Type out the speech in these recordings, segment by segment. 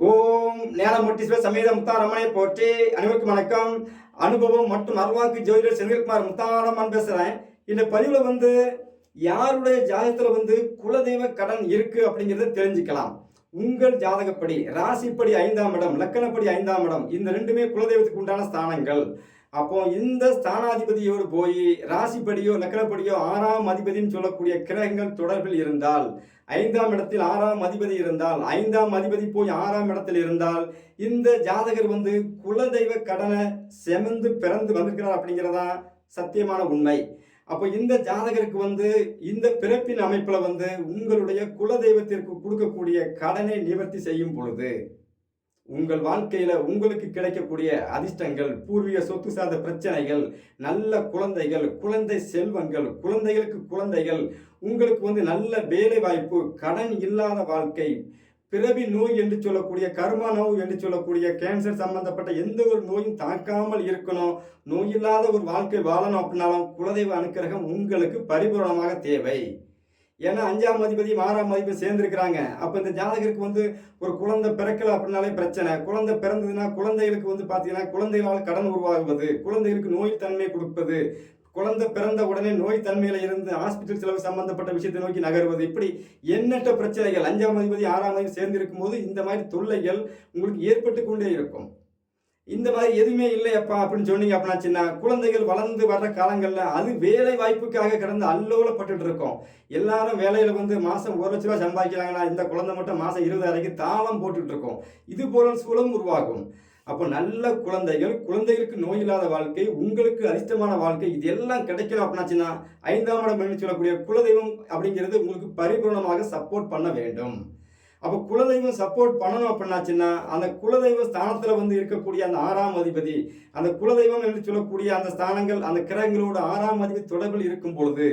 ஓம் நேலமுட்டீஸ்வர சமேத முத்தாரம்மனை போற்றி அனைவருக்கும் வணக்கம். அனுபவம் மற்றும் அருவாக்கு ஜோதிடர் செந்தில்குமார் முத்தாரம்மன் பேசுகிறேன் இந்த பதிவில் வந்து யாருடைய ஜாதகத்தில் வந்து குலதெய்வ கடன் இருக்கு அப்படிங்கிறத தெரிஞ்சுக்கலாம். உங்கள் ஜாதகப்படி ராசிப்படி ஐந்தாம் இடம் லக்கணப்படி ஐந்தாம் இடம் இந்த ரெண்டுமே குலதெய்வத்துக்கு உண்டான ஸ்தானங்கள். அப்போ இந்த ஸ்தானாதிபதியோடு போய் ராசிப்படியோ லக்கணப்படியோ ஆறாம் அதிபதின்னு சொல்லக்கூடிய கிரகங்கள் தொடர்பில் இருந்தால் ஐந்தாம் இடத்தில் ஆறாம் அதிபதி இருந்தால் ஐந்தாம் அதிபதி போய் ஆறாம் இடத்தில் இருந்தால் இந்த ஜாதகர் வந்து குலதெய்வ கடனை செமந்து பிறந்து வந்திருக்கிறார் அப்படிங்கிறதா சத்தியமான உண்மை. அப்போ இந்த ஜாதகருக்கு வந்து இந்த பிறப்பின் அமைப்பில் வந்து உங்களுடைய குலதெய்வத்திற்கு கொடுக்கக்கூடிய கடனை நிவர்த்தி செய்யும் பொழுது உங்கள் வாழ்க்கையில் உங்களுக்கு கிடைக்கக்கூடிய அதிர்ஷ்டங்கள் பூர்வீக சொத்து சார்ந்த பிரச்சனைகள் நல்ல குழந்தைகள் குழந்தை செல்வங்கள் குழந்தைகளுக்கு குழந்தைகள் உங்களுக்கு வந்து நல்ல வேலை வாய்ப்பு கடன் இல்லாத வாழ்க்கை பிறவி நோய் என்று சொல்லக்கூடிய கர்மா நோய் என்று சொல்லக்கூடிய கேன்சர் சம்பந்தப்பட்ட எந்த ஒரு நோயும் தாக்காமல் இருக்கணும். நோய் இல்லாத ஒரு வாழ்க்கை வாழணும் அப்படின்னாலும் குலதெய்வ அனுக்கிரகம் உங்களுக்கு பரிபூரணமாக தேவை. ஏன்னா அஞ்சாம் அதிபதி ஆறாம் அதிபதி சேர்ந்துருக்கிறாங்க. அப்போ இந்த ஜாதகருக்கு வந்து ஒரு குழந்தை பிறக்கல அப்படின்னாலே பிரச்சனை. குழந்தை பிறந்ததுன்னா குழந்தைகளுக்கு வந்து பார்த்தீங்கன்னா குழந்தைகளால் கடன் உருவாகுவது குழந்தைகளுக்கு நோய் தன்மை கொடுப்பது குழந்தை பிறந்த உடனே நோய் தன்மையில இருந்து ஹாஸ்பிட்டல் செலவு சம்பந்தப்பட்ட விஷயத்தை நோக்கி நகர்வது. இப்படி எண்ணற்ற பிரச்சனைகள் அஞ்சாம் அதிபதி ஆறாம் அதிபதி சேர்ந்திருக்கும் போது இந்த மாதிரி தொல்லைகள் உங்களுக்கு ஏற்பட்டு கொண்டே இருக்கும். இந்த மாதிரி எதுவுமே இல்லையப்பா அப்படின்னு சொன்னீங்க அப்படின்னாச்சுன்னா குழந்தைகள் வளர்ந்து வர்ற காலங்களில் அது வேலை வாய்ப்புக்காக கிடந்து அல்லோலப்பட்டு இருக்கோம். எல்லாரும் வேலையில் வந்து மாதம் ஒரு லட்ச ரூபா சம்பாதிக்கிறாங்கன்னா இந்த குழந்தை மட்டும் மாதம் இருபதாயிரம் தாளம் போட்டுட்டு இருக்கோம். இது போல சூழலும் உருவாகும். அப்போ நல்ல குழந்தைகள் குழந்தைகளுக்கு நோய் இல்லாத வாழ்க்கை உங்களுக்கு அதிர்ஷ்டமான வாழ்க்கை இது எல்லாம் கிடைக்கல அப்படின்னாச்சுன்னா ஐந்தாம் இடம் சொல்லக்கூடிய குலதெய்வம் அப்படிங்கிறது உங்களுக்கு பரிபூர்ணமாக சப்போர்ட் பண்ண வேண்டும். அப்போ குலதெய்வம் சப்போர்ட் பண்ணணும் அப்படின்னாச்சுன்னா அந்த குலதெய்வ ஸ்தானத்தில் வந்து இருக்கக்கூடிய அந்த ஆறாம் அதிபதி அந்த குலதெய்வம் என்று சொல்லக்கூடிய அந்த ஸ்தானங்கள் அந்த கிரகங்களோட ஆறாம் அதிபதி தொடர்பில் இருக்கும் பொழுது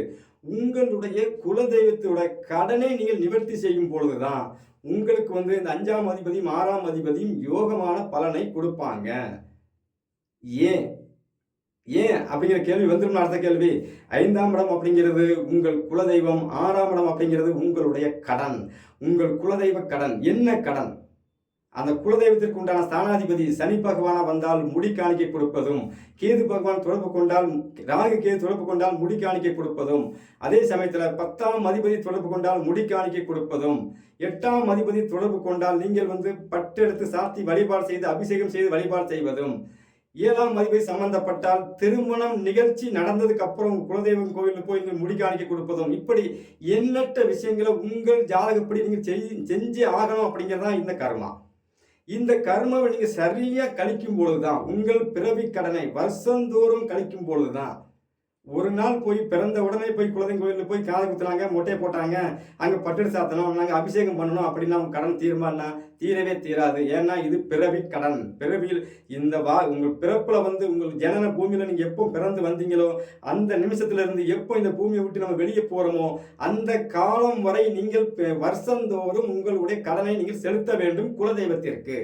உங்களுடைய குலதெய்வத்தோட கடனை நீங்கள் நிவர்த்தி செய்யும் பொழுதுதான் உங்களுக்கு வந்து இந்த அஞ்சாம் அதிபதியும் ஆறாம் அதிபதியும் யோகமான பலனை கொடுப்பாங்க. ஏன்? ஏன் அப்படிங்கிற கேள்வி வந்துடும் அடுத்த கேள்வி. ஐந்தாம் இடம் அப்படிங்கிறது உங்கள் குலதெய்வம் ஆறாம் இடம் அப்படிங்கிறது உங்களுடைய கடன். உங்கள் குலதெய்வ கடன். என்ன கடன்? அந்த குலதெய்வத்திற்கு உண்டான ஸ்தானாதிபதி சனி பகவானா வந்தால் முடி காணிக்கை கொடுப்பதும் கேது பகவான் தொடர்பு கொண்டால் ராகு கேது தொடர்பு கொண்டால் முடி காணிக்கை கொடுப்பதும் அதே சமயத்தில் பத்தாம் அதிபதி தொடர்பு கொண்டால் முடி காணிக்கை கொடுப்பதும் எட்டாம் அதிபதி தொடர்பு கொண்டால் நீங்கள் வந்து பட்டெடுத்து சாத்தி வழிபாடு செய்து அபிஷேகம் செய்து வழிபாடு செய்வதும் ஏழாம் மதிப்பை சம்பந்தப்பட்டால் திருமணம் நிகழ்ச்சி நடந்ததுக்கு அப்புறம் குலதெய்வம் கோயிலில் போய் நீங்கள் முடி காணிக்கை கொடுப்பதும். இப்படி எண்ணற்ற விஷயங்களை உங்கள் ஜாதகப்படி நீங்கள் செய் செஞ்சு ஆகணும் அப்படிங்கிறது இந்த கர்மா. இந்த கர்மாவை நீங்கள் சரியாக கழிக்கும் பொழுது தான் உங்கள் பிறவி கடனை வருஷந்தோறும் கழிக்கும் பொழுது தான் ஒரு நாள் போய் பிறந்த உடனே போய் குலதெய்வம் கோயிலில் போய் காதை குத்துறாங்க மொட்டையை போட்டாங்க. அங்கே பட்டு சாத்தணும் நாங்கள் அபிஷேகம் பண்ணணும் அப்படின்னா அவங்க கடன் தீர்மானா தீரவே தீராது. ஏன்னா இது பிறவி கடன். பிறவியில் இந்த வா உங்கள் பிறப்பில் வந்து உங்கள் ஜனன பூமியில் நீங்கள் எப்போ பிறந்து வந்தீங்களோ அந்த நிமிஷத்துலேருந்து எப்போ இந்த பூமியை விட்டு நம்ம வெளியே போகிறோமோ அந்த காலம் வரை நீங்கள் வருஷந்தோறும் உங்களுடைய கடனை நீங்கள் செலுத்த வேண்டும் குலதெய்வத்திற்கு.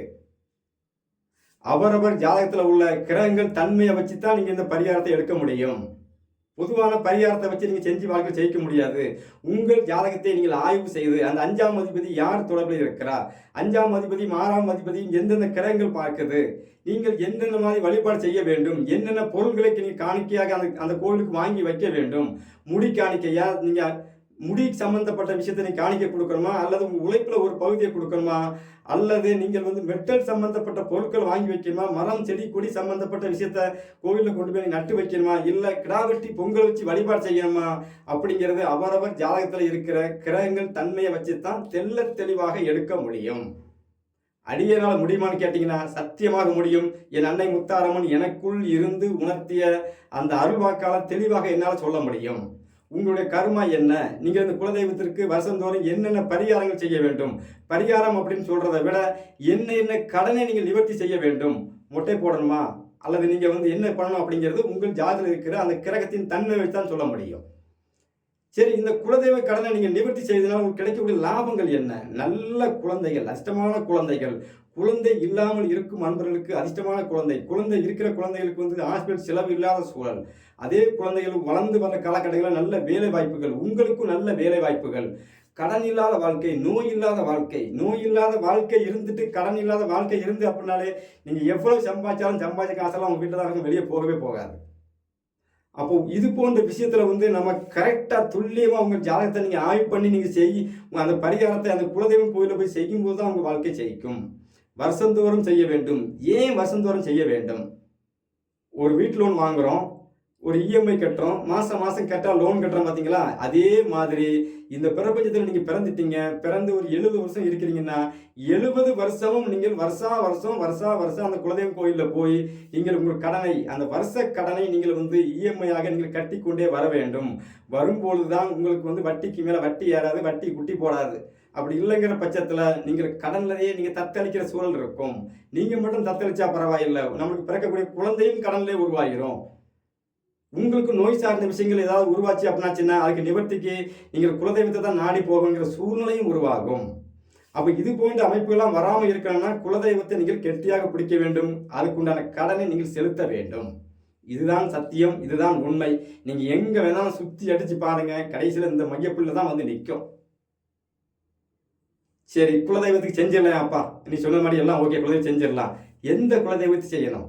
அவரவர் ஜாதகத்தில் உள்ள கிரகங்கள் தன்மையை வச்சு தான் நீங்கள் இந்த பரிகாரத்தை எடுக்க முடியும். பொதுவான பரிகாரத்தை வச்சு நீங்கள் செஞ்சு வாழ்க்கை ஜெயிக்க முடியாது. உங்கள் ஜாதகத்தை நீங்கள் ஆய்வு செய்து அந்த அஞ்சாம் அதிபதி யார் தொடர்பில் இருக்கிறார்? அஞ்சாம் அதிபதி ஆறாம் அதிபதி எந்தெந்த கிரகங்கள் பார்க்குது? நீங்கள் எந்தெந்த மாதிரி வழிபாடு செய்ய வேண்டும்? என்னென்ன பொருள்களை நீங்கள் காணிக்கையாக அந்த அந்த கோவிலுக்கு வாங்கி வைக்க வேண்டும்? முடி காணிக்கையாக நீங்கள் முடி சம்பந்தப்பட்ட விஷயத்தை நீ காணிக்க கொடுக்கணுமா? அல்லது உங்கள் உழைப்பில் ஒரு பகுதியை கொடுக்கணுமா? அல்லது நீங்கள் வந்து மெட்டல் சம்பந்தப்பட்ட பொருட்கள் வாங்கி வைக்கணுமா? மரம் செடி கொடி சம்பந்தப்பட்ட விஷயத்த கோவிலில் கொண்டு போய் நட்டு வைக்கணுமா? இல்லை கிடா வெட்டி பொங்கல் வச்சு வழிபாடு செய்யணுமா? அப்படிங்கிறது அவரவர் ஜாதகத்தில் இருக்கிற கிரகங்கள் தன்மையை வச்சு தான் தெல்ல தெளிவாக எடுக்க முடியும். அடியனால் முடியுமான்னு கேட்டிங்கன்னா சத்தியமாக முடியும். என் அன்னை முத்தாரம்மன் எனக்குள் இருந்து உணர்த்திய அந்த அருள்வாக்கால தெளிவாக என்னால் சொல்ல முடியும். உங்களுடைய கர்மா என்ன? நீங்கள் இந்த குலதெய்வத்திற்கு வருஷந்தோறும் என்னென்ன பரிகாரங்கள் செய்ய வேண்டும்? பரிகாரம் அப்படின்னு சொல்கிறத விட என்ன என்ன கடனை நீங்கள் நிவர்த்தி செய்ய வேண்டும்? மொட்டை போடணுமா? அல்லது நீங்கள் வந்து என்ன பண்ணணும் அப்படிங்கிறது உங்கள் ஜாதியில் இருக்கிற அந்த கிரகத்தின் தன்மை வச்சு தான் சொல்ல முடியும். சரி இந்த குலதெய்வ கடனை நீங்கள் நிவர்த்தி செய்தனால் உங்களுக்கு கிடைக்கக்கூடிய லாபங்கள் என்ன? நல்ல குழந்தைகள் அஷ்டமான குழந்தைகள் குழந்தை இல்லாமல் இருக்கும் அன்பர்களுக்கு அதிர்ஷ்டமான குழந்தை. குழந்தை இருக்கிற குழந்தைகளுக்கு வந்து ஹாஸ்பிட்டல் செலவு இல்லாத சூழல். அதே குழந்தைகள் வளர்ந்து வர காலகட்டங்களில் நல்ல வேலை வாய்ப்புகள் உங்களுக்கும் நல்ல வேலை வாய்ப்புகள். கடன் இல்லாத வாழ்க்கை நோய் இல்லாத வாழ்க்கை. நோய் இல்லாத வாழ்க்கை இருந்துட்டு கடன் இல்லாத வாழ்க்கை இருந்து அப்படின்னாலே நீங்கள் எவ்வளவு சம்பாதிச்சாலும் சம்பாதிச்ச காசெல்லாம் உங்கள் வீட்டில் தான் இருக்கும் வெளியே போகவே போகாது. அப்போ இது போன்ற விஷயத்தில் வந்து நம்ம கரெக்டாக துல்லியமாக உங்கள் ஜாதகத்தை நீங்கள் ஆய்வு பண்ணி நீங்கள் செய் அந்த பரிகாரத்தை அந்த குலதெய்வம் கோயிலில் போய் செய்யும்போது தான் உங்கள் வாழ்க்கை ஜெயிக்கும். வருஷந்தோறும் செய்ய வேண்டும். ஏன் வருஷந்தோறும் செய்ய வேண்டும்? ஒரு வீட்டு லோன் வாங்குகிறோம் ஒரு இஎம்ஐ கட்டுறோம் மாதம் மாதம் கேட்டால் லோன் கட்டுறோம் பார்த்தீங்களா அதே மாதிரி இந்த பிரபஞ்சத்தில் நீங்கள் பிறந்துட்டீங்க பிறந்து ஒரு எழுபது வருஷம் இருக்கிறீங்கன்னா எழுபது வருஷமும் நீங்கள் வருஷா வருஷம் வருஷா வருஷம் அந்த குலதெய்வம் கோயிலில் போய் நீங்கள் உங்கள் கடனை அந்த வருஷ கடனை நீங்கள் வந்து இஎம்ஐயாக நீங்கள் கட்டிக்கொண்டே வர வேண்டும். வரும்பொழுது தான் உங்களுக்கு வந்து வட்டிக்கு மேலே வட்டி ஏறாது வட்டி குட்டி போடாது. அப்படி இல்லைங்கிற பட்சத்தில் நீங்கள் கடன்லேயே நீங்கள் தத்தளிக்கிற சூழல் இருக்கும். நீங்கள் மட்டும் தத்தளிச்சா பரவாயில்லை. நம்மளுக்கு பிறக்கக்கூடிய குழந்தையும் கடன்லேயே உருவாகிறோம். உங்களுக்கு நோய் சார்ந்த விஷயங்கள் ஏதாவது உருவாச்சு அப்படின்னாச்சுன்னா அதுக்கு நிவர்த்திக்கு நீங்கள் குலதெய்வத்தை தான் நாடி போகணுங்கிற சூழ்நிலையும் உருவாகும். அப்போ இது போன்ற அமைப்புகள்லாம் வராமல் இருக்கணும்னா குலதெய்வத்தை நீங்கள் கெட்டியாக பிடிக்க வேண்டும். அதுக்குண்டான கடனை நீங்கள் செலுத்த வேண்டும். இதுதான் சத்தியம் இதுதான் உண்மை. நீங்கள் எங்கே வேணாலும் சுற்றி அடித்து பாருங்கள் கடைசியில் இந்த மையப்புள்ள தான் வந்து நிற்கும் சரி குலதெய்வத்துக்கு செஞ்சிடலாம் அப்பா. நீ சொன்ன மாதிரி எல்லாம் ஓகே குலதெய்வம் செஞ்சிடலாம். எந்த குலதெய்வத்தை செய்யணும்?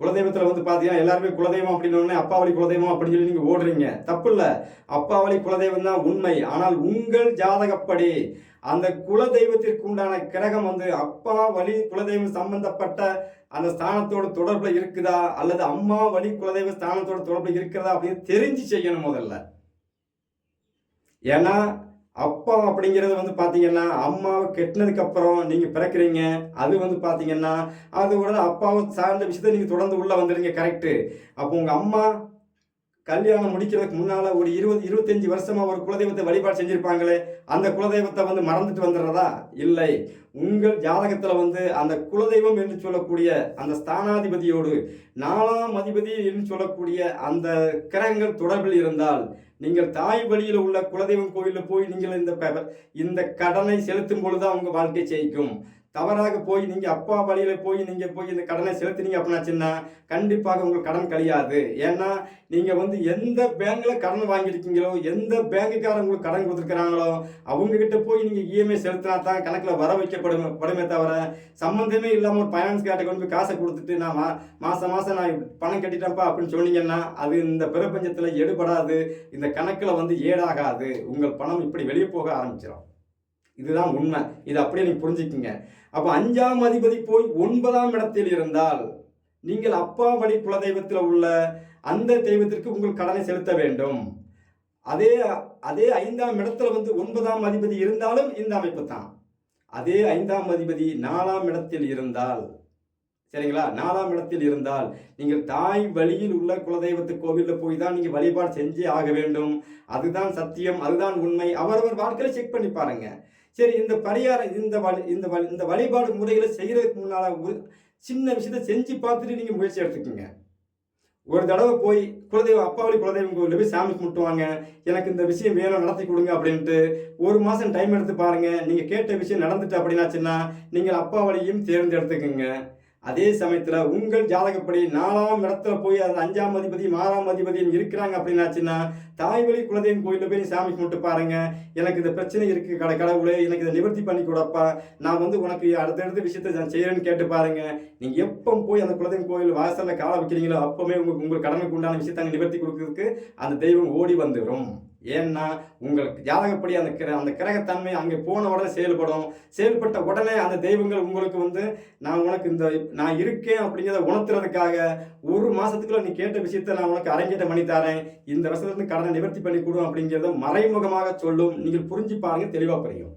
குலதெய்வத்தில் வந்து பார்த்தீங்கன்னா எல்லாருமே குலதெய்வம் அப்படின்னு உடனே அப்பா வழி குலதெய்வம் அப்படின்னு சொல்லி நீங்கள் ஓடுறீங்க. தப்பு இல்லை அப்பா வழி குலதெய்வம் தான் உண்மை. ஆனால் உங்கள் ஜாதகப்படி அந்த குலதெய்வத்திற்கு உண்டான கிரகம் வந்து அப்பா வழி குலதெய்வம் சம்பந்தப்பட்ட அந்த ஸ்தானத்தோட தொடர்பில் இருக்குதா? அல்லது அம்மா வழி குலதெய்வ ஸ்தானத்தோட தொடர்பில் இருக்கிறதா அப்படின்னு தெரிஞ்சு செய்யணும் முதல்ல. ஏன்னா அப்பா அப்படிங்கிறது வந்து பார்த்தீங்கன்னா அம்மாவை கெட்டினதுக்கு அப்புறம் நீங்கள் பிறக்கிறீங்க. அது வந்து பார்த்தீங்கன்னா அது உடனே அப்பாவை சார்ந்த விஷயத்த நீங்கள் தொடர்ந்து உள்ளே வந்துடுங்க கரெக்டு அப்போ உங்கள் அம்மா கல்யாணம் முடிக்கிறதுக்கு முன்னால் ஒரு இருபது இருபத்தஞ்சி வருஷமாக ஒரு குலதெய்வத்தை வழிபாடு செஞ்சுருப்பாங்களே அந்த குலதெய்வத்தை வந்து மறந்துட்டு வந்துடுறதா? இல்லை. உங்கள் ஜாதகத்தில் வந்து அந்த குலதெய்வம் என்று சொல்லக்கூடிய அந்த ஸ்தானாதிபதியோடு நாலாம் அதிபதி என்று சொல்லக்கூடிய அந்த கிரகங்கள் தொடர்பில் இருந்தால் நீங்கள் தாய் வழியில் உள்ள குலதெய்வம் கோயிலில் போய் நீங்கள் இந்த இந்த கடனை செலுத்தும் பொழுது உங்கள் வாழ்க்கை ஜெயிக்கும். தவறாக போய் நீங்கள் அப்பா வழியில் போய் நீங்கள் போய் இந்த கடனை செலுத்தினீங்க அப்படின்னாச்சுன்னா கண்டிப்பாக உங்களுக்கு கடன் கழியாது. ஏன்னா நீங்கள் வந்து எந்த பேங்க்கில் கடன் வாங்கியிருக்கீங்களோ எந்த பேங்குக்காரங்க உங்களுக்கு கடன் கொடுத்துருக்குறாங்களோ அவங்கக்கிட்ட போய் நீங்கள் இஎம்ஐ செலுத்தினா தான் கணக்கில் வர வைக்கப்படும் படுமே தவிர சம்மந்தமே இல்லாமல் ஒரு ஃபைனான்ஸ் கேட்டை கொண்டு போய் காசை கொடுத்துட்டு நான் மா மாதம் மாதம் நான் பணம் கட்டிட்டேன்ப்பா அப்படின்னு சொன்னீங்கன்னா அது இந்த பிரபஞ்சத்தில் எடுபடாது. இந்த கணக்கில் வந்து ஏடாகாது. உங்கள் பணம் இப்படி வெளியே போக ஆரம்பிச்சிடும் இதுதான் உண்மை. இது அப்படியே நீங்கள் புரிஞ்சுக்கிங்க. அப்போ அஞ்சாம் அதிபதி போய் ஒன்பதாம் இடத்தில் இருந்தால் நீங்கள் அப்பா வழி குலதெய்வத்தில் உள்ள அந்த தெய்வத்திற்கு உங்கள் கடனை செலுத்த வேண்டும். அதே அதே ஐந்தாம் இடத்துல வந்து ஒன்பதாம் அதிபதி இருந்தாலும் இந்த அமைப்பு தான். அதே ஐந்தாம் அதிபதி நாலாம் இடத்தில் இருந்தால் சரிங்களா? நாலாம் இடத்தில் இருந்தால் நீங்கள் தாய் வழியில் உள்ள குலதெய்வத்து கோவிலில் போய் தான் நீங்கள் வழிபாடு செஞ்சே ஆக வேண்டும். அதுதான் சத்தியம் அதுதான் உண்மை. அவரவர் வாழ்க்கையில் செக் பண்ணி பாருங்கள் சரி இந்த பரிகாரம் இந்த வழி இந்த வழி இந்த வழிபாடு முறைகளை செய்கிறதுக்கு முன்னால் ஒரு சின்ன விஷயத்த செஞ்சு பார்த்துட்டு நீங்கள் முயற்சி எடுத்துக்கோங்க. ஒரு தடவை போய் குலதெய்வம் அப்பாவளி குலதெய்வம் கோவிலில் போய் சாமி கும்பிட்டுவாங்க எனக்கு இந்த விஷயம் வேணும் நடத்தி கொடுங்க அப்படின்ட்டு ஒரு மாதம் டைம் எடுத்து பாருங்கள் நீங்கள் கேட்ட விஷயம் நடந்துட்டு அப்படின்னாச்சுன்னா நீங்கள் அப்பாவளியும் தேர்ந்தெடுத்துக்குங்க. அதே சமயத்தில் உங்கள் ஜாதகப்படி நாலாம் இடத்துல போய் அந்த அஞ்சாம் அதிபதியும் ஆறாம் அதிபதியும் இருக்கிறாங்க அப்படின்னாச்சுன்னா தாய்வழி குலதெய்வம் கோயிலில் போய் சாமி கும்பிட்டு பாருங்க. எனக்கு இந்த பிரச்சனை இருக்குது கடை கடவுளே எனக்கு இதை நிவர்த்தி பண்ணி கொடுப்பா. நான் வந்து உனக்கு அடுத்தடுத்த விஷயத்த நான் செய்கிறேன்னு கேட்டு பாருங்க. நீங்கள் எப்போ போய் அந்த குலதெய்வம் கோயில் வாசலில் கால வைக்கிறீங்களோ அப்போவே உங்களுக்கு உங்கள் கடனுக்கு உண்டான விஷயத்தை அங்கே நிவர்த்தி கொடுக்கறதுக்கு அந்த தெய்வம் ஓடி வந்துடும் ஏன்னா உங்களுக்கு ஜாதகப்படி அந்த கிர அந்த கிரகத்தன்மை அங்கே போன உடனே செயல்படும். செயல்பட்ட உடனே அந்த தெய்வங்கள் உங்களுக்கு வந்து நான் உனக்கு இந்த நான் இருக்கேன் அப்படிங்கிறத உணர்த்துறதுக்காக ஒரு மாதத்துக்குள்ள நீ கேட்ட விஷயத்த நான் உனக்கு அரங்கேற்றம் பண்ணி தரேன். இந்த வருஷத்துலேருந்து கடனை நிவர்த்தி பண்ணி கொடு அப்படிங்கிறத மறைமுகமாக சொல்லும். நீங்கள் புரிஞ்சு பாருங்க தெளிவாக புரியும்.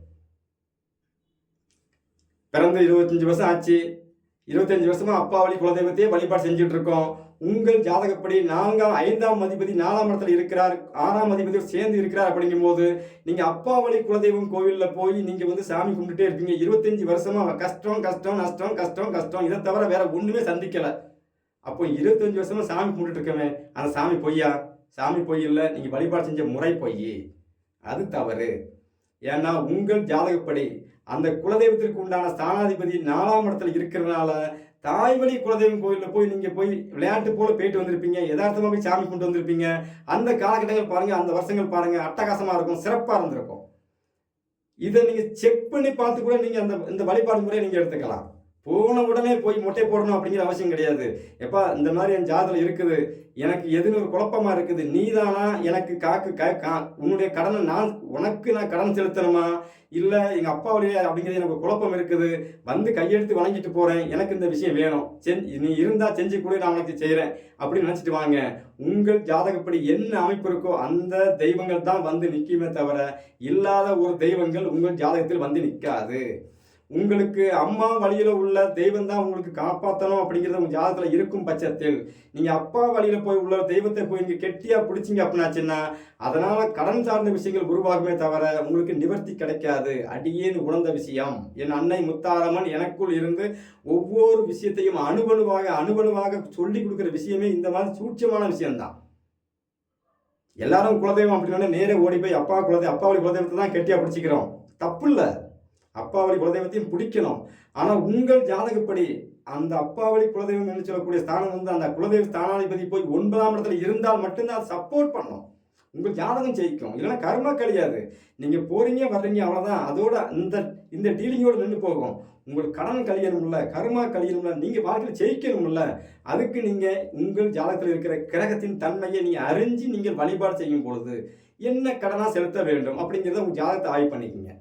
பிறந்து இருபத்தஞ்சி வருஷம் ஆச்சு. இருபத்தஞ்சு வருஷமா அப்பா வழி குலதெய்வத்தையே வழிபாடு செஞ்சுட்டு இருக்கோம். உங்கள் ஜாதகப்படி நான்காம் ஐந்தாம் அதிபதி நாலாம் இடத்துல இருக்கிறார் ஆறாம் அதிபதி சேர்ந்து இருக்கிறார் அப்படிங்கும் போது நீங்க அப்பா வழி குலதெய்வம் கோவிலில் போய் நீங்க வந்து சாமி கும்பிட்டுட்டே இருப்பீங்க. இருபத்தஞ்சு வருஷமா கஷ்டம் கஷ்டம் நஷ்டம் கஷ்டம் கஷ்டம். இதை தவிர வேற ஒண்ணுமே சந்திக்கல. அப்போ இருபத்தஞ்சு வருஷமா சாமி கும்பிட்டு இருக்கவே அந்த சாமி பொய்யா? சாமி பொய் இல்லை. நீங்க வழிபாடு செஞ்ச முறை பொய் அது தவறு. ஏன்னா உங்கள் ஜாதகப்படி அந்த குலதெய்வத்திற்கு உண்டான ஸ்தானாதிபதி நாலாம் இடத்துல இருக்கிறதுனால தாய்வழி குலதெய்வம் கோயிலில் போய் நீங்கள் போய் விளையாட்டு போல போயிட்டு வந்திருப்பீங்க யதார்த்தமாக போய் சாமி கொண்டு வந்திருப்பீங்க. அந்த காலகட்டங்கள் பாருங்கள் அந்த வருஷங்கள் பாருங்கள் அட்டகாசமாக இருக்கும் சிறப்பாக இருந்திருக்கும். இதை நீங்கள் செக் பண்ணி பார்த்து கூட நீங்கள் அந்த இந்த வழிபாடு முறையை நீங்கள் எடுத்துக்கலாம். போன உடனே போய் மொட்டை போடணும் அப்படிங்கிற அவசியம் கிடையாது. எப்பா இந்த மாதிரி என் ஜாதகம் இருக்குது. எனக்கு எதுன்னு ஒரு குழப்பமா இருக்குது. நீதானா? எனக்கு காக்கு கா- உன்னுடைய கடனை நான் உனக்கு நான் கடன் செலுத்தணுமா? இல்லை எங்கள் அப்பாவுடைய அப்படிங்கிறது எனக்கு குழப்பம் இருக்குது. வந்து கையெழுத்து வணங்கிட்டு போகிறேன் எனக்கு இந்த விஷயம் வேணும். செஞ்சு நீ இருந்தால் செஞ்சு கூட நான் உனக்கு செய்கிறேன் அப்படின்னு நினச்சிட்டு வாங்க. உங்கள் ஜாதகப்படி என்ன அமைப்பு இருக்கோ அந்த தெய்வங்கள் தான் வந்து நிற்குமே தவிர இல்லாத ஒரு தெய்வங்கள் உங்கள் ஜாதகத்தில் வந்து நிற்காது உங்களுக்கு அம்மா வழியில் உள்ள தெய்வம் தான் உங்களுக்கு காப்பாற்றணும் அப்படிங்கிறது உங்கள் ஜாதத்தில் இருக்கும் பட்சத்தில் நீங்கள் அப்பா வழியில் போய் உள்ள தெய்வத்தை போய் இங்கே கெட்டியாக பிடிச்சிங்க அப்படின்னாச்சுன்னா அதனால் கடன் சார்ந்த விஷயங்கள் உருவாகுமே தவிர உங்களுக்கு நிவர்த்தி கிடைக்காது. அடியேன் உணர்ந்த விஷயம். என் அன்னை முத்தாரம்மன் எனக்குள் இருந்து ஒவ்வொரு விஷயத்தையும் அணுவணுவாக அணுவணுவாக சொல்லி கொடுக்குற விஷயமே இந்த மாதிரி சூட்சமான விஷயம்தான். எல்லாரும் குலதெய்வம் அப்படின்னா நேரே ஓடி போய் அப்பா குலதெய்வம் அப்பாவளி குலதெய்வத்தை தான் கெட்டியாக பிடிச்சிக்கிறோம். தப்பு இல்லை. அப்பாவளி குலதெய்வத்தையும் பிடிக்கணும். ஆனால் உங்கள் ஜாதகப்படி அந்த அப்பாவளி குலதெய்வம் என்று சொல்லக்கூடிய ஸ்தானம் வந்து அந்த குலதெய்வ ஸ்தானாதிபதி போய் ஒன்பதாம் இடத்துல இருந்தால் மட்டும்தான் அதை சப்போர்ட் பண்ணும். உங்கள் ஜாதகம் ஜெயிக்கும். இல்லைன்னா கர்மா கிடையாது. நீங்கள் போறீங்க வர்றீங்க அவ்வளோதான் அதோட இந்த இந்த டீலிங்கோடு நின்று போகும். உங்களுக்கு கடன் கழியணும்ல கர்மா கழியணும்ல நீங்கள் வாழ்க்கையில் ஜெயிக்கணும்ல அதுக்கு நீங்கள் உங்கள் ஜாதகத்தில் இருக்கிற கிரகத்தின் தன்மையை நீங்கள் அறிஞ்சு நீங்கள் வழிபாடு செய்யும் பொழுது என்ன கடனாக செலுத்த வேண்டும் அப்படிங்கிறத உங்கள் ஜாதகத்தை ஆய்வு பண்ணிக்கோங்க.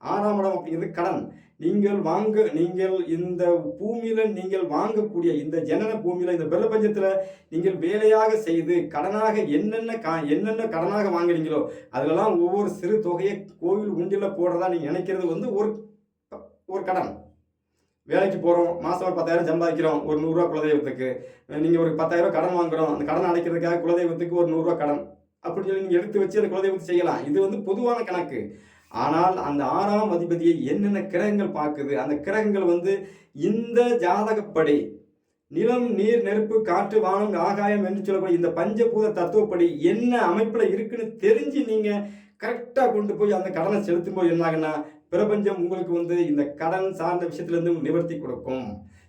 ஆறாம் இடம் அப்படிங்கிறது கடன். நீங்கள் வாங்க நீங்கள் இந்த பூமியில் நீங்கள் வாங்கக்கூடிய இந்த ஜனன பூமியில் இந்த பிரபஞ்சத்தில் நீங்கள் வேலையாக செய்து கடனாக என்னென்ன கா என்னென்ன கடனாக வாங்குறீங்களோ அதிலெல்லாம் ஒவ்வொரு சிறு தொகையை கோவில் உண்டில போடுறதா நீங்கள் நினைக்கிறது வந்து ஒரு ஒரு கடன். வேலைக்கு போகிறோம் மாதம் ஒரு பத்தாயிரம் சம்பாதிக்கிறோம் ஒரு நூறுரூவா குலதெய்வத்துக்கு. நீங்கள் ஒரு பத்தாயிரம் கடன் வாங்குகிறோம் அந்த கடன் அடைக்கிறதுக்காக குலதெய்வத்துக்கு ஒரு நூறுரூவா கடன். அப்படின்னு சொல்லி நீங்கள் எடுத்து வச்சு அந்த குலதெய்வத்தை செய்யலாம். இது வந்து பொதுவான கணக்கு. ஆனால் அந்த ஆறாம் அதிபதியை என்னென்ன கிரகங்கள் பார்க்குது? அந்த கிரகங்கள் வந்து இந்த ஜாதகப்படி நிலம் நீர் நெருப்பு காற்று வானம் ஆகாயம் என்று சொல்லக்கூடிய இந்த பஞ்சபூத தத்துவப்படி என்ன அமைப்பில் இருக்குன்னு தெரிஞ்சு நீங்கள் கரெக்டாக கொண்டு போய் அந்த கடனை செலுத்தும் போது என்னாகன்னா பிரபஞ்சம் உங்களுக்கு வந்து இந்த கடன் சார்ந்த விஷயத்துலேருந்து நிவர்த்தி கொடுக்கும்.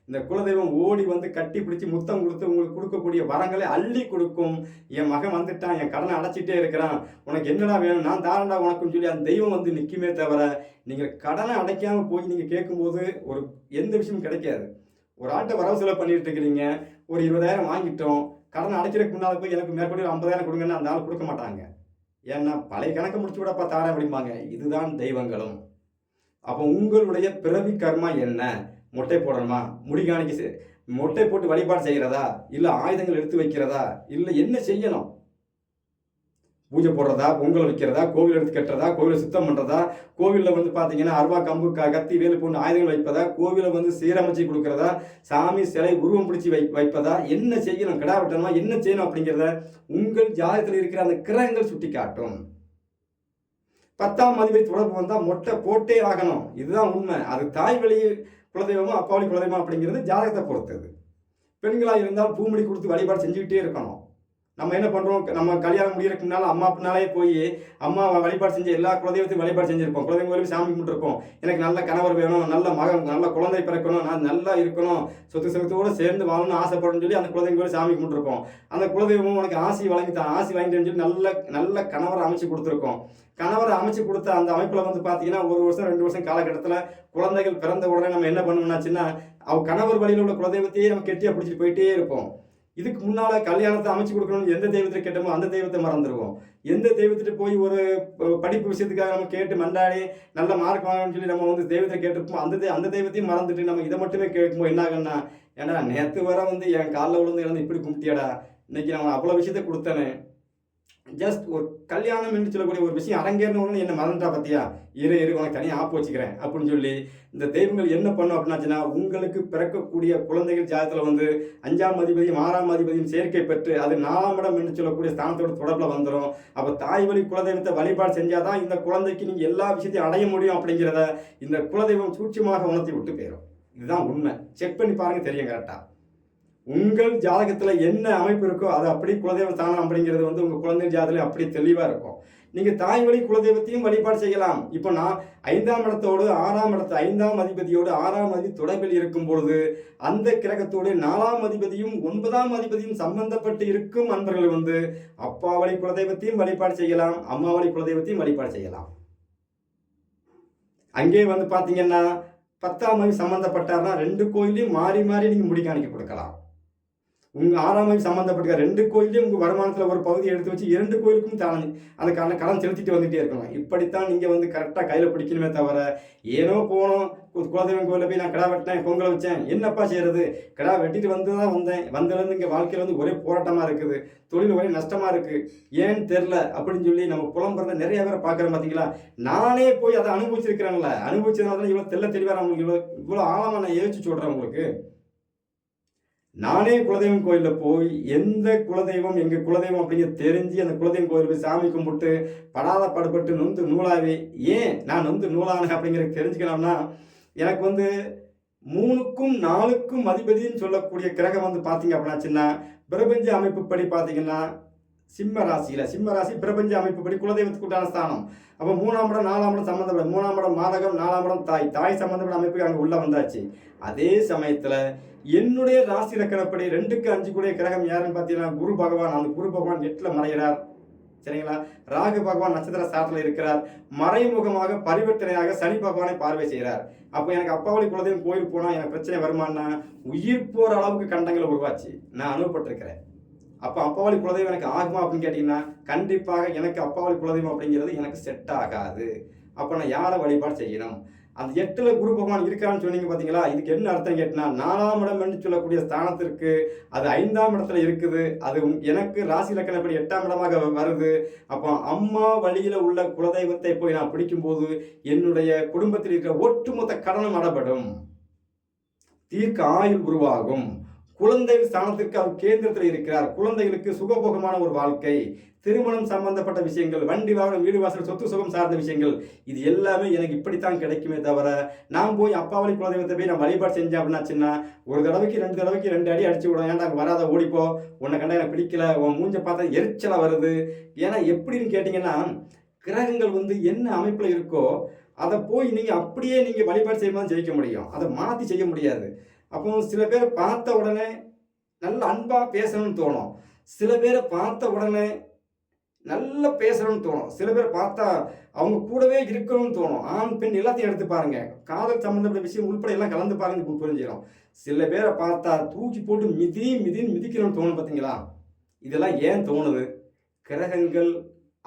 இந்த குலதெய்வம் ஓடி வந்து கட்டி பிடிச்சி முத்தம் கொடுத்து உங்களுக்கு கொடுக்கக்கூடிய வரங்களை அள்ளி கொடுக்கும். என் மகன் வந்துட்டான் என் கடனை அடைச்சிட்டே இருக்கிறான். உனக்கு என்னடா வேணும்? நான் தாரண்டா உனக்குன்னு சொல்லி அந்த தெய்வம் வந்து நிற்குமே தவிர நீங்கள் கடனை அடைக்காமல் போய் நீங்கள் கேட்கும்போது ஒரு எந்த விஷயமும் கிடைக்காது. ஒரு ஆட்டை வரவு செலவு பண்ணிட்டு இருக்கிறீங்க. ஒரு இருபதாயிரம் வாங்கிட்டோம். கடனை அடைக்கிறதுக்கு முன்னால் போய் எனக்கு மேற்படி ஒரு ஐம்பதாயிரம் கொடுங்கன்னு அந்த ஆள் கொடுக்க மாட்டாங்க. ஏன்னா பழைய கணக்கை முடிச்சு விடப்பா தாரேன் அப்படிம்பாங்க. இதுதான் தெய்வங்களும். அப்போ உங்களுடைய பிறவி கர்மா என்ன? மொட்டை போடணுமா? முடிகாணிக்கு மொட்டை போட்டு வழிபாடு செய்கிறதா? இல்லை ஆயுதங்கள் எடுத்து வைக்கிறதா? இல்லை என்ன செய்யணும்? பூஜை போடுறதா? பொங்கல் வைக்கிறதா? கோவில் எடுத்து கட்டுறதா? கோவிலை சுத்தம் பண்ணுறதா கோவிலில் வந்து பார்த்தீங்கன்னா அருவா கம்பு க கத்தி வேலு போன்ற ஆயுதங்கள் வைப்பதா? கோவிலை வந்து சீரமைச்சு கொடுக்கறதா? சாமி சிலை உருவம் பிடிச்சி வை வைப்பதா? என்ன செய்யணும்? கிடா வெட்டணுமா? என்ன செய்யணும் அப்படிங்கிறத உங்கள் ஜாதகத்தில் இருக்கிற அந்த கிரகங்கள் சுட்டி காட்டும் பத்தாம் அதிபதி தொடர்பு வந்தால் மொட்டை போட்டே ஆகணும். இதுதான் உண்மை. அது தாய் வழி குலதெய்வமோ அப்பாவளி குலதெய்வம் அப்படிங்கிறது ஜாதகத்தை பொறுத்தது. பெண்களாக இருந்தால் பூமொழி கொடுத்து வழிபாடு செஞ்சுக்கிட்டே இருக்கணும். நம்ம என்ன பண்ணுறோம் நம்ம கல்யாணம் முடியறதுக்கு முன்னால் அம்மா பின்னாலே போய் அம்மா வழிபாடு செஞ்ச எல்லா குலதெய்வத்தையும் வழிபாடு செஞ்சுருப்போம். குலதெய்வம் கோயிலுக்கு சாமி கும்பிட்டுருப்போம். எனக்கு நல்ல கணவர் வேணும் நல்ல மகன் நல்ல குழந்தை பிறக்கணும் நான் நல்லா இருக்கணும் சொத்து சொத்தோடு சேர்ந்து வாழணும்னு ஆசைப்படணும்னு சொல்லி அந்த குலதெய்வம் கோயில் சாமி கும்பிட்டுருப்போம். அந்த குலதெய்வம் உனக்கு ஆசி வழங்கி தான் ஆசி வாங்கிட்டேன்னு சொல்லி நல்ல நல்ல கணவரை அமைச்சு கொடுத்துருக்கோம். கணவரை அமைச்சு கொடுத்த அந்த அமைப்பில் வந்து பார்த்தீங்கன்னா ஒரு வருஷம் ரெண்டு வருஷம் காலகட்டத்தில் குழந்தைகள் பிறந்த உடனே நம்ம என்ன பண்ணணும்னாச்சுன்னா அவ கணவர் வழியில் உள்ள குலதெய்வத்தையே நம்ம கெட்டியாக பிடிச்சிட்டு போயிட்டே இருப்போம். இதுக்கு முன்னால் கல்யாணத்தை அமைச்சு கொடுக்கணும்னு எந்த தெய்வத்தை கேட்டோமோ அந்த தெய்வத்தை மறந்துடுவோம் எந்த தெய்வத்திட்ட போய் ஒரு படிப்பு விஷயத்துக்காக நம்ம கேட்டு மண்டாடி நல்ல மார்க் வாங்கணும்னு சொல்லி நம்ம வந்து தெய்வத்தை கேட்டிருப்போம் அந்த அந்த தெய்வத்தையும் மறந்துட்டு நம்ம இதை மட்டுமே கேட்கும்போது என்ன ஆகும்னா ஏன்னா நேற்று வர வந்து என் காலில் விழுந்து இழந்து இப்படி கும்பிட்டியாடா இன்னைக்கு நான் அவ்வளோ விஷயத்தை கொடுத்தேனே. ஜஸ்ட் ஒரு கல்யாணம் என்று சொல்லக்கூடிய ஒரு விஷயம் அரங்கேறின உடனே என்ன மறந்துட்டா பார்த்தியா இரு இரு உனக்கு தனியாக ஆப்பு வச்சுக்கிறேன் அப்படின்னு சொல்லி இந்த தெய்வங்கள் என்ன பண்ணும் அப்படின்னாச்சுன்னா உங்களுக்கு பிறக்கக்கூடிய குழந்தைகள் ஜாதத்தில் வந்து அஞ்சாம் அதிபதியும் ஆறாம் அதிபதியும் சேர்க்கை பெற்று அது நாலாம் இடம் என்று சொல்லக்கூடிய ஸ்தானத்தோட தொடர்பில் வந்துடும் அப்போ தாய் வழி குலதெய்வத்தை வழிபாடு செஞ்சால் தான் இந்த குழந்தைக்கு நீங்கள் எல்லா விஷயத்தையும் அடைய முடியும் அப்படிங்கிறத இந்த குலதெய்வம் சூட்சமாக உணர்த்தி விட்டு போயிடும் இதுதான் உண்மை. செக் பண்ணி பாருங்க தெரியும் கரெக்டாக உங்கள் ஜாதகத்தில் என்ன அமைப்பு இருக்கோ அது அப்படி குலதெய்வ ஸ்தானம் அப்படிங்கிறது வந்து உங்கள் குழந்தை ஜாதகத்தில் அப்படி தெளிவாக இருக்கும். நீங்கள் தாய் வழி குலதெய்வத்தையும் வழிபாடு செய்யலாம். இப்போ நான் ஐந்தாம் இடத்தோடு ஆறாம் இடத்து ஐந்தாம் அதிபதியோடு ஆறாம் அதிபதி தொடர்பில் இருக்கும் பொழுது அந்த கிரகத்தோடு நாலாம் அதிபதியும் ஒன்பதாம் அதிபதியும் சம்பந்தப்பட்டு இருக்கும் அன்பர்கள் வந்து அப்பா வழி குலதெய்வத்தையும் வழிபாடு செய்யலாம் அம்மா வழி குலதெய்வத்தையும் வழிபாடு செய்யலாம். அங்கே வந்து பார்த்தீங்கன்னா பத்தாம் மணி சம்மந்தப்பட்டார்னா ரெண்டு கோயிலையும் மாறி மாறி நீங்கள் முடி காணிக்க கொடுக்கலாம். உங்கள் ஆறாமையும் சம்மந்தப்பட்ட ரெண்டு கோயிலையும் உங்கள் வருமானத்தில் ஒரு பகுதி எடுத்து வச்சு இரண்டு கோயிலுக்கும் தானே அந்த கடன் கடன் செலுத்திட்டு வந்துகிட்டே இருக்கலாம். இப்படித்தான் நீங்கள் வந்து கரெக்டாக கையில் பிடிக்கணுமே தவிர ஏனோ போனோம் குலதெய்வம் கோயிலில் போய் நான் கிடா வெட்டினேன் பொங்கலை வச்சேன் என்னப்பா செய்கிறது கிடா வெட்டிட்டு வந்து தான் வந்தேன். வந்ததுலேருந்து இங்கே வாழ்க்கையில் வந்து ஒரே போராட்டமாக இருக்குது. தொழில் ஒரே நஷ்டமாக இருக்குது ஏன்னு தெரில அப்படின்னு சொல்லி நம்ம புலம்புறத நிறைய பேரை பார்க்குறோம் பார்த்தீங்களா நானே போய் அதை அனுபவிச்சிருக்கிறேன்ல. அனுபவிச்சதுனால தான் இவ்வளோ தெல்ல தெளிவாக உங்களுக்கு இவ்வளோ இவ்வளோ ஆழமாக நான் யோசிச்சு சொல்கிறேன் உங்களுக்கு. நானே குலதெய்வம் கோயிலில் போய் எந்த குலதெய்வம் எங்கள் குலதெய்வம் அப்படிங்கிற தெரிஞ்சு அந்த குலதெய்வம் கோயில் போய் சாமி கும்பிட்டு படாத படுபட்டு நொந்து நூலாவே ஏன் நான் நொந்து நூலானேன் அப்படிங்கிறத தெரிஞ்சுக்கலாம்னா எனக்கு வந்து மூணுக்கும் நாலுக்கும் அதிபதின்னு சொல்லக்கூடிய கிரகம் வந்து பார்த்தீங்க அப்படின்னாச்சுன்னா பிரபஞ்ச அமைப்புப்படி பார்த்தீங்கன்னா சிம்ம ராசியில் சிம்ம ராசி பிரபஞ்ச அமைப்புப்படி குலதெய்வத்துக்கு உண்டான ஸ்தானம். அப்போ மூணாம் இடம் நாலாம் இடம் சம்மந்தப்பட மூணாம் இடம் மாதகம் நாலாம் இடம் தாய். தாய் சம்மந்தப்பட்ட அமைப்புக்கு அங்கே உள்ள வந்தாச்சு. அதே சமயத்தில் என்னுடைய ராசி இலக்கணப்படி ரெண்டுக்கு அஞ்சு கூடிய கிரகம் யாருன்னு பார்த்தீங்கன்னா குரு பகவான். அந்த குரு பகவான் எட்டில் மறைகிறார். சரிங்களா? ராகு பகவான் நட்சத்திர சாரத்தில் இருக்கிறார். மறைமுகமாக பரிவர்த்தனையாக சனி பகவானை பார்வை செய்கிறார். அப்போ எனக்கு அப்பாவளி குலதெய்வம் கோயில் போனால் எனக்கு பிரச்சனை வருமானா உயிர் போகிற அளவுக்கு கண்டங்களை உருவாச்சு. நான் அனுபவப்பட்டிருக்கிறேன். அப்போ அப்பாவளி குலதெய்வம் எனக்கு ஆகுமா அப்படின்னு கேட்டிங்கன்னா கண்டிப்பாக எனக்கு அப்பாவளி குலதெய்வம் அப்படிங்கிறது எனக்கு செட் ஆகாது. அப்போ நான் யாரை வழிபாடு செய்யணும்? அந்த எட்டில் குரு பகவான் இருக்கான்னு சொன்னீங்க பார்த்தீங்களா இதுக்கு என்ன அர்த்தம் கேட்டினா நாலாம் இடம் என்று சொல்லக்கூடிய ஸ்தானத்திற்கு அது ஐந்தாம் இடத்துல இருக்குது. அது எனக்கு ராசி லக்கணப்படி எட்டாம் இடமாக வருது. அப்போ அம்மா வழியில் உள்ள குலதெய்வத்தை போய் நான் பிடிக்கும்போது என்னுடைய குடும்பத்தில் இருக்கிற ஒட்டுமொத்த கடனும் அடப்படும். தீர்க்க ஆயுள் உருவாகும். குழந்தையின் ஸ்தானத்திற்கு அவர் கேந்திரத்தில் இருக்கிறார். குழந்தைகளுக்கு சுகபோகமான ஒரு வாழ்க்கை. திருமணம் சம்பந்தப்பட்ட விஷயங்கள் வண்டி வாகனம் வீடு வாசல் சொத்து சுகம் சார்ந்த விஷயங்கள் இது எல்லாமே எனக்கு இப்படித்தான் கிடைக்குமே தவிர நான் போய் அப்பாவளி குலதெய்வத்தை போய் நான் வழிபாடு செஞ்சேன் அப்படின்னாச்சுன்னா ஒரு தடவைக்கு ரெண்டு தடவைக்கு ரெண்டு அடி அடிச்சு விடும். ஏன்டா வராத ஓடிப்போ. உன்னை கண்டா எனக்கு பிடிக்கல. உன் மூஞ்ச பார்த்தா எரிச்சலாக வருது. ஏன்னா எப்படின்னு கேட்டிங்கன்னா கிரகங்கள் வந்து என்ன அமைப்பில் இருக்கோ அதை போய் நீங்கள் அப்படியே நீங்கள் வழிபாடு செய்யும்போது ஜெயிக்க முடியும். அதை மாற்றி செய்ய முடியாது. அப்போ சில பேர் பார்த்த உடனே நல்ல அன்பாக பேசணும்னு தோணும். சில பேரை பார்த்த உடனே நல்ல பேசணும்னு தோணும். சில பேர் பார்த்தா அவங்க கூடவே இருக்கணும்னு தோணும். ஆண் பெண் எல்லாத்தையும் எடுத்து பாருங்க. காதல் சம்பந்தப்பட்ட விஷயம் உள்பட எல்லாம் கலந்து பாருங்க புரிஞ்சிடும் சில பேரை பார்த்தா தூக்கி போட்டு மிதி மிதின்னு மிதிக்கணும்னு தோணும் பார்த்தீங்களா இதெல்லாம் ஏன் தோணுது? கிரகங்கள்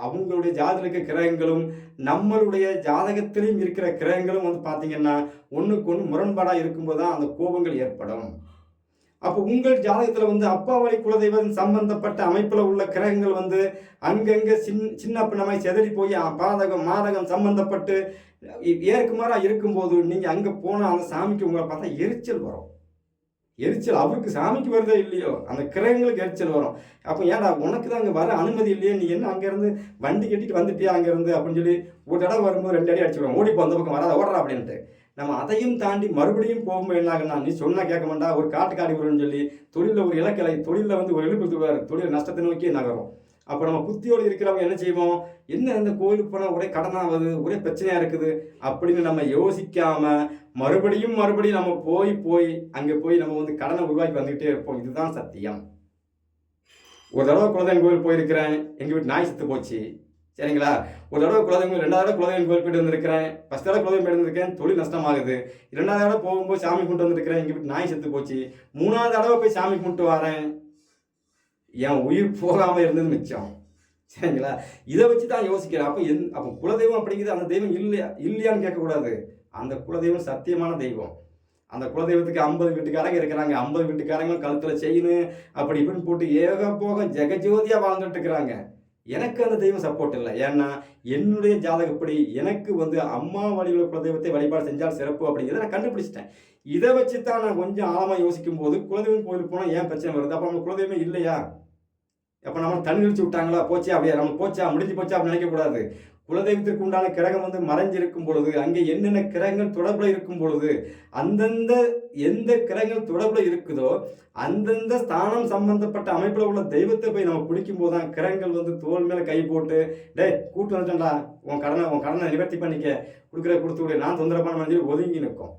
அவங்களுடைய ஜாதக கிரகங்களும் நம்மளுடைய ஜாதகத்திலையும் இருக்கிற கிரகங்களும் வந்து பார்த்தீங்கன்னா ஒன்றுக்கு ஒன்று முரண்பாடாக இருக்கும்போது தான் அந்த கோபங்கள் ஏற்படும். அப்போ உங்கள் ஜாதகத்தில் வந்து அப்பா வழி குலதெய்வம் சம்பந்தப்பட்ட அமைப்பில் உள்ள கிரகங்கள் வந்து அங்கங்கே சின் சின்ன பின்னமாய் செதறி போய் பாதகம் மாதகம் சம்பந்தப்பட்டு ஏற்குமாறாக இருக்கும்போது நீங்கள் அங்கே போனால் அந்த சாமிக்கு உங்களை பார்த்தா எரிச்சல் வரும். எரிச்சல் அவருக்கு சாமிக்கு வருதோ இல்லையோ? அந்த கிரகங்களுக்கு எரிச்சல் வரும். அப்போ ஏன்டா உனக்கு தான் அங்கே வர அனுமதி இல்லையே? நீ என்ன அங்கேருந்து வண்டி கட்டிட்டு வந்துட்டியா அங்கேருந்து? அப்படின்னு சொல்லி ஒரு தடவை வரும்போது ரெண்டு அடி அடிச்சுடுவோம் ஓடிப்போ அந்த பக்கம் வராத ஓடுறா அப்படின்ட்டு. நம்ம அதையும் தாண்டி மறுபடியும் போகும்போது என்னாகனா நீ சொன்னால் கேட்க மாட்டா ஒரு காட்டு காடி வரும்னு சொல்லி தொழிலில் ஒரு இலக்கலை தொழிலில் வந்து ஒரு எழுப்பு தொழில் நஷ்டத்தை நோக்கி நகரும். அப்போ நம்ம புத்தியோடு இருக்கிறவங்க என்ன செய்வோம்? என்ன இந்த கோயிலுக்கு போனால் ஒரே கடனாகுது ஒரே பிரச்சனையாக இருக்குது? அப்படின்னு நம்ம யோசிக்காமல் மறுபடியும் மறுபடியும் நம்ம போய் போய் அங்கே போய் நம்ம வந்து கடனை உருவாக்கி வந்துக்கிட்டே இருப்போம். இதுதான் சத்தியம். ஒரு தடவை குலதெய்வம் கோயில் போயிருக்கிறேன். எங்கள் வீட்டு நாய் செத்து போச்சு. சரிங்களா? ஒரு தடவை குலதெய்வம் கோயில், ரெண்டாவது குலதெய்வம் கோயில் போயிட்டு வந்திருக்கிறேன். ஃபஸ்ட் தடவை குலதெய்வம் போயிட்டு வந்திருக்கேன். தொழில் நஷ்டமாகுது. இரண்டாவது தடவை போகும்போது சாமி கும்பிட்டு வந்திருக்கிறேன் எங்கள் வீட்டு நாய் செத்து போச்சு. மூணாவது தடவை போய் சாமி கும்பிட்டு வரேன். என் உயிர் போகாமல் இருந்தது மிச்சம் சரிங்களா? இதை வச்சு தான் யோசிக்கிறேன். அப்போ என் அப்போ குலதெய்வம் அப்படிங்கிறது அந்த தெய்வம் இல்லையா இல்லையான்னு கேட்கக்கூடாது. அந்த குலதெய்வம் சத்தியமான தெய்வம். அந்த குலதெய்வத்துக்கு ஐம்பது வீட்டுக்காரங்க இருக்கிறாங்க. ஐம்பது வீட்டுக்காரங்களும் கழுத்தில் செயின் அப்படி இப்படின்னு போட்டு ஏக போக ஜெகஜோதியாக வாழ்ந்துட்டு இருக்கிறாங்க. எனக்கு அந்த தெய்வம் சப்போர்ட் இல்லை. ஏன்னா என்னுடைய ஜாதகப்படி எனக்கு வந்து அம்மா வழியுள்ள குலதெய்வத்தை வழிபாடு செஞ்சால் சிறப்பு அப்படிங்கிறத நான் கண்டுபிடிச்சிட்டேன். இதை வச்சு தான் நான் கொஞ்சம் ஆழமாக யோசிக்கும் போது குலதெய்வம் கோயிலுக்கு போனால் ஏன் பிரச்சனை வருது? அப்போ நம்ம குலதெய்வமே இல்லையா? அப்போ நம்ம தண்ணி நிறுத்தி விட்டாங்களா? போச்சா அப்படியே. நம்ம போச்சா? முடிஞ்சு போச்சா அப்படின்னு நினைக்கக்கூடாது குலதெய்வத்திற்கு உண்டான கிரகம் வந்து மறைஞ்சிருக்கும் பொழுது அங்கே என்னென்ன கிரகங்கள் தொடர்பில் இருக்கும் பொழுது அந்தந்த எந்த கிரகங்கள் தொடர்பில் இருக்குதோ அந்தந்த ஸ்தானம் சம்பந்தப்பட்ட அமைப்பில் உள்ள தெய்வத்தை போய் நம்ம பிடிக்கும் போது தான் கிரகங்கள் வந்து தோல் மேலே கை போட்டு டேய் கூட்டு வந்துட்டேன்டா. உன் கடனை உன் கடனை நிவர்த்தி பண்ணிக்க. கொடுக்குற கொடுத்து நான் தொந்தரப்பான மாதிரி ஒதுங்கி நிற்கும்.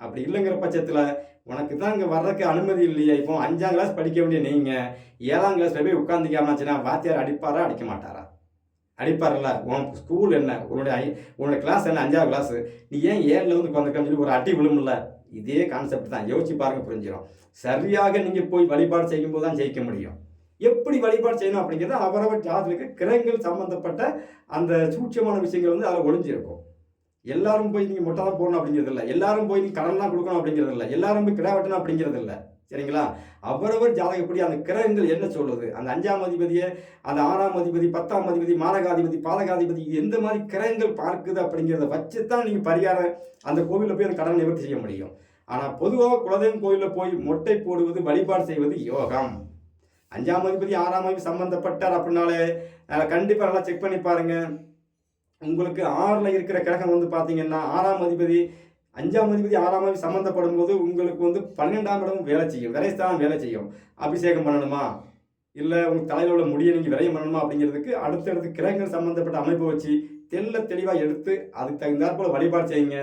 அப்படி இல்லைங்கிற பட்சத்தில் உனக்கு தான் இங்கே வர்றதுக்கு அனுமதி இல்லையா. இப்போ அஞ்சாம் கிளாஸ் படிக்க வேண்டிய நீங்கள் ஏழாம் கிளாஸில் போய் உட்காந்துக்காமச்சுன்னா வாத்தியார் அடிப்பாரா? அடிக்க மாட்டாரா அடிப்பார்ல உன் ஸ்கூல் என்ன? உன்னுடைய ஐ- உன்னுடைய கிளாஸ் என்ன? அஞ்சாவது கிளாஸ் நீ ஏன் ஏழில் வந்து உட்காந்துருக்கன்னு சொல்லி ஒரு அடி விழுமில்ல? இதே கான்செப்ட் தான். யோசிச்சு பாருங்க புரிஞ்சிடும் சரியாக நீங்கள் போய் வழிபாடு செய்யும்போது தான் ஜெயிக்க முடியும். எப்படி வழிபாடு செய்யணும் அப்படிங்கிறது அவரவர் ஜாதலுக்கு கிரகங்கள் சம்மந்தப்பட்ட அந்த சூட்சமான விஷயங்கள் வந்து அதில் ஒளிஞ்சிருக்கும். எல்லாரும் போய் நீங்கள் மொட்டை தான் போடணும் அப்படிங்கிறது இல்லை எல்லாரும் போய் நீ கடன்லாம் கொடுக்கணும் அப்படிங்கிறது இல்லை எல்லாரும் போய் கிடா வெட்டணும் அப்படிங்கிறது இல்லை சரிங்களா? அவரவர் ஜாதகப்படி அந்த கிரகங்கள் என்ன சொல்லுது? அந்த அஞ்சாம் அதிபதியை அந்த ஆறாம் அதிபதி பத்தாம் அதிபதி மாரகாதிபதி பாதகாதிபதி எந்த மாதிரி கிரகங்கள் பார்க்குது அப்படிங்கிறத வச்சு தான் நீங்கள் பரிகாரம் அந்த கோவிலில் போய் அந்த கடனை நிவர்த்தி செய்ய முடியும். ஆனால் பொதுவாக குலதெய்வம் கோயிலில் போய் மொட்டை போடுவது வழிபாடு செய்வது யோகம். அஞ்சாம் அதிபதி ஆறாம் அதிபதி சம்மந்தப்பட்டார் அப்படின்னாலே கண்டிப்பாக நல்லா செக் பண்ணி பாருங்கள் உங்களுக்கு ஆறில் இருக்கிற கிரகம் வந்து பார்த்தீங்கன்னா ஆறாம் அதிபதி அஞ்சாம் அதிபதி ஆறாம் அதிபதி சம்மந்தப்படும் போது உங்களுக்கு வந்து பன்னெண்டாம் இடம் வேலை செய்யும். விரைஸ்தானம் வேலை செய்யும். அபிஷேகம் பண்ணணுமா? இல்லை உங்கள் தலையில் உள்ள முடியை நீங்கள் விரையம் பண்ணணுமா அப்படிங்கிறதுக்கு அடுத்தடுத்து கிரகங்கள் சம்மந்தப்பட்ட அமைப்பை வச்சு தெல்ல தெளிவாக எடுத்து அதுக்கு தகுந்தாற்போல் வழிபாடு செய்யுங்க.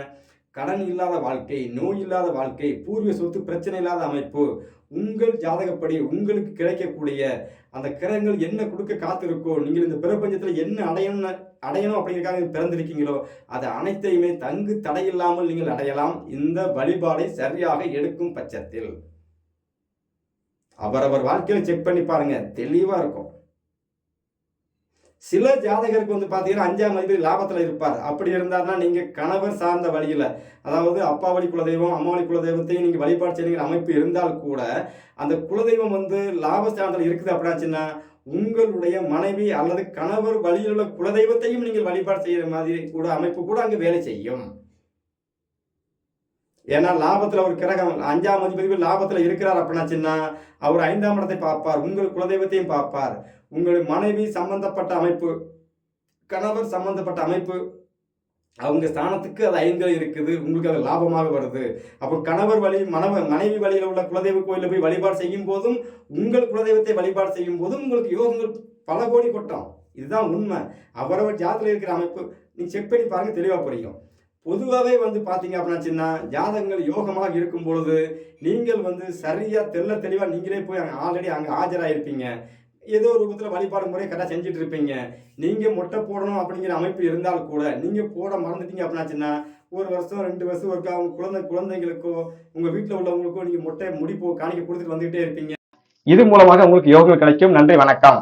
கடன் இல்லாத வாழ்க்கை நோய் இல்லாத வாழ்க்கை பூர்வீக சொத்து பிரச்சனை இல்லாத அமைப்பு உங்கள் ஜாதகப்படி உங்களுக்கு கிடைக்கக்கூடிய அந்த கிரகங்கள் என்ன கொடுக்க காத்திருக்கோ நீங்கள் இந்த பிரபஞ்சத்தில் என்ன அடையணும் அடையணும் அப்படிங்கிறக்காக பிறந்திருக்கீங்களோ அது அனைத்தையுமே தங்கு தடையில்லாமல் நீங்கள் அடையலாம். இந்த வழிபாடை சரியாக எடுக்கும் பட்சத்தில். அவரவர் வாழ்க்கையில செக் பண்ணி பாருங்க. தெளிவாக இருக்கும். சில ஜாதகருக்கு வந்து பார்த்தீங்கன்னா அஞ்சாம் அதிபதி லாபத்தில் இருப்பார். அப்படி இருந்தாருன்னா நீங்கள் கணவர் சார்ந்த வழியில் அதாவது அப்பா வழி குலதெய்வம் அம்மா வழி குலதெய்வத்தையும் நீங்கள் வழிபாடு செய்கிற அமைப்பு இருந்தால் கூட அந்த குலதெய்வம் வந்து லாபஸ்தானத்தில் இருக்குது அப்படின்னாச்சுன்னா உங்களுடைய மனைவி அல்லது கணவர் வழியில் உள்ள குலதெய்வத்தையும் நீங்கள் வழிபாடு செய்கிற மாதிரி கூட அமைப்பு கூட அங்கே வேலை செய்யும். ஏன்னா லாபத்தில் ஒரு கிரகம் அஞ்சாம் அதிபதி லாபத்தில் இருக்கிறார் அப்படின்னாச்சுன்னா அவர் ஐந்தாம் இடத்தை பார்ப்பார் உங்கள் குலதெய்வத்தையும் பார்ப்பார். உங்கள் மனைவி சம்பந்தப்பட்ட அமைப்பு கணவர் சம்பந்தப்பட்ட அமைப்பு அவங்க ஸ்தானத்துக்கு அது ஐந்தில் இருக்குது. உங்களுக்கு அது லாபமாக வருது. அப்போ கணவர் வழி மனவ மனைவி வழியில் உள்ள குலதெய்வ கோயிலில் போய் வழிபாடு செய்யும் போதும் உங்கள் குலதெய்வத்தை வழிபாடு செய்யும் போதும் உங்களுக்கு யோகங்கள் பல கோடி கொட்டம். இதுதான் உண்மை. அவரவர் ஜாதத்தில் இருக்கிற அமைப்பு நீங்கள் செக் பண்ணி பாருங்க தெளிவாக புரியும். பொதுவாகவே வந்து பார்த்தீங்க அப்படின்னாச்சுன்னா ஜாதகங்கள் யோகமாக இருக்கும் பொழுது நீங்கள் வந்து சரியாக தெல்ல தெளிவாக நீங்களே போய் அங்கே ஆல்ரெடி அங்கே ஆஜராயிருப்பீங்க. ஏதோ ஒரு ரூபத்தில் வழிபாடு முறையை கரெக்டாக செஞ்சுட்டு இருப்பீங்க நீங்கள் மொட்டை போடணும் அப்படிங்கிற அமைப்பு இருந்தாலும் கூட நீங்கள் போட மறந்துட்டீங்க அப்படின்னாச்சுன்னா ஒரு வருஷம் ரெண்டு வருஷம் ஒருக்கா அவங்க குழந்தை குழந்தைங்களுக்கோ உங்கள் வீட்டில் உள்ளவங்களுக்கோ நீங்கள் மொட்டை முடிப்போ காணிக்க கொடுத்துட்டு வந்துகிட்டே இருப்பீங்க. இது மூலமாக உங்களுக்கு யோகம் கிடைக்கும். நன்றி வணக்கம்.